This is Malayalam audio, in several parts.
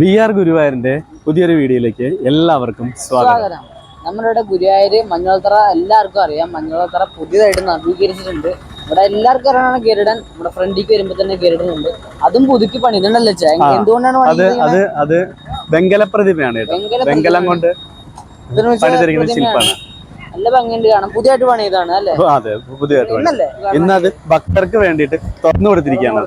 ബി ആർ ഗുരുവായൂരിന്റെ പുതിയൊരു വീഡിയോയിലേക്ക് എല്ലാവർക്കും സ്വാഗതം. നമ്മളിവിടെ ഗുരുവായൂര് മഞ്ഞളത്തറ എല്ലാവർക്കും അറിയാം. മഞ്ഞളത്തറ പുതിയതായിട്ട് നവീകരിച്ചിട്ടുണ്ട്. ഇവിടെ എല്ലാവർക്കും അറിയണ ഗരുഡൻ. നമ്മുടെ ഫ്രണ്ടിക്ക് വരുമ്പോ തന്നെ ഗരുഡൻ ഉണ്ട്. അതും പുതുക്കി പണിതുണ്ടല്ലോ എന്തുകൊണ്ടാണ് അത് അത് അത് വെങ്കല പ്രതിമയാണ് കേട്ടോ വെങ്കലം കൊണ്ട് പണിതിരിക്കുന്ന. നല്ല ഭംഗിയുണ്ട് കാണാം പുതിയതായിട്ട് പണിയതാണ് അല്ലേ? അതെ. പുതിയതായിട്ട് ഇന്നത് ഭക്തർക്ക് വേണ്ടിയിട്ട് തുറന്നു കൊടുത്തിരിക്കുകയാണ്.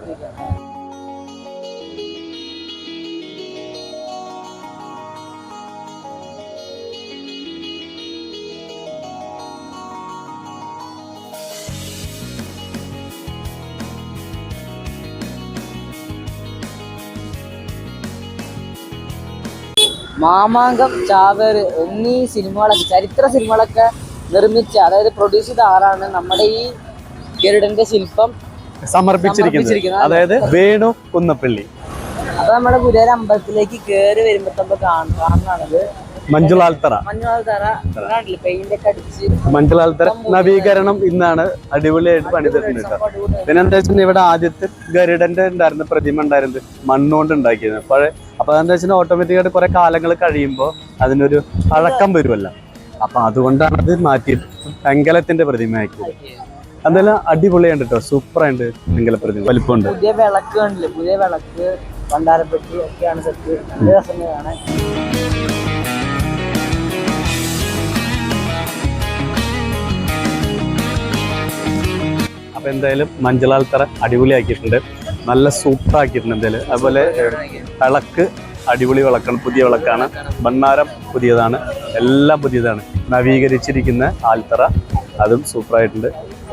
മാമാങ്കം ചാവേർ എന്നീ സിനിമകളൊക്കെ ചരിത്ര സിനിമകളൊക്കെ നിർമ്മിച്ച അതായത് പ്രൊഡ്യൂസ് ചെയ്ത ആളാണ് നമ്മുടെ ഈ ഗരുഡന്റെ ശില്പം സമർപ്പിച്ചിരിക്കുന്നത്. അതായത് വേണു കുന്നപ്പള്ളി. അപ്പൊ നമ്മുടെ ഗുരുവായൂർ അമ്പലത്തിലേക്ക് കേറി വരുമ്പോ നമ്മൾ കാണുന്നതാണത്. മഞ്ജുളാൽത്തറ മഞ്ജുളാൽത്തറ നവീകരണം ഇന്നാണ് അടിപൊളിയായിട്ട് പണിതിട്ടുണ്ട് കേട്ടോ. പിന്നെ എന്താ വെച്ചാൽ ഇവിടെ ആദ്യത്തെ ഗരുഡന്റെ ഉണ്ടായിരുന്ന പ്രതിമ ഉണ്ടായിരുന്നത് മണ്ണുകൊണ്ട് ഉണ്ടാക്കിയത്. പഴയ അപ്പൊ എന്താ വെച്ചാൽ ഓട്ടോമാറ്റിക്കായിട്ട് കുറെ കാലങ്ങൾ കഴിയുമ്പോൾ അതിനൊരു പഴക്കം വരുമല്ല. അപ്പൊ അതുകൊണ്ടാണ് അത് മാറ്റിയത്. വെങ്കലത്തിന്റെ പ്രതിമയാക്കിയത് എന്തായാലും അടിപൊളിയാണ് കേട്ടോ. സൂപ്പർ ആയിട്ട് വെങ്കല പ്രതിമ. വലിപ്പമുണ്ട്. പുതിയ വിളക്ക് പുതിയ വിളക്ക് പണ്ടാരപ്പെട്ടി ഒക്കെയാണ് സെറ്റ്. നല്ല രസമാണ് കാണാൻ അപ്പൊ എന്തായാലും മഞ്ചളാൽത്തറ അടിപൊളിയാക്കിയിട്ടുണ്ട്. നല്ല സൂപ്പറാക്കിയിട്ടുണ്ട് എന്തായാലും. അതുപോലെ വിളക്ക് അടിപൊളി വിളക്കാണ് പുതിയ വിളക്കാണ്. ഭണ്ണാരം പുതിയതാണ് എല്ലാം പുതിയതാണ്. നവീകരിച്ചിരിക്കുന്ന ആൽത്തറ അതും സൂപ്പറായിട്ടുണ്ട്.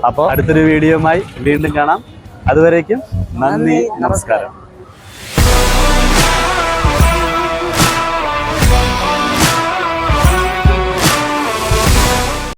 അപ്പോൾ അടുത്തൊരു വീഡിയോയുമായി വീണ്ടും കാണാം. അതുവരേക്കും നന്ദി നമസ്കാരം.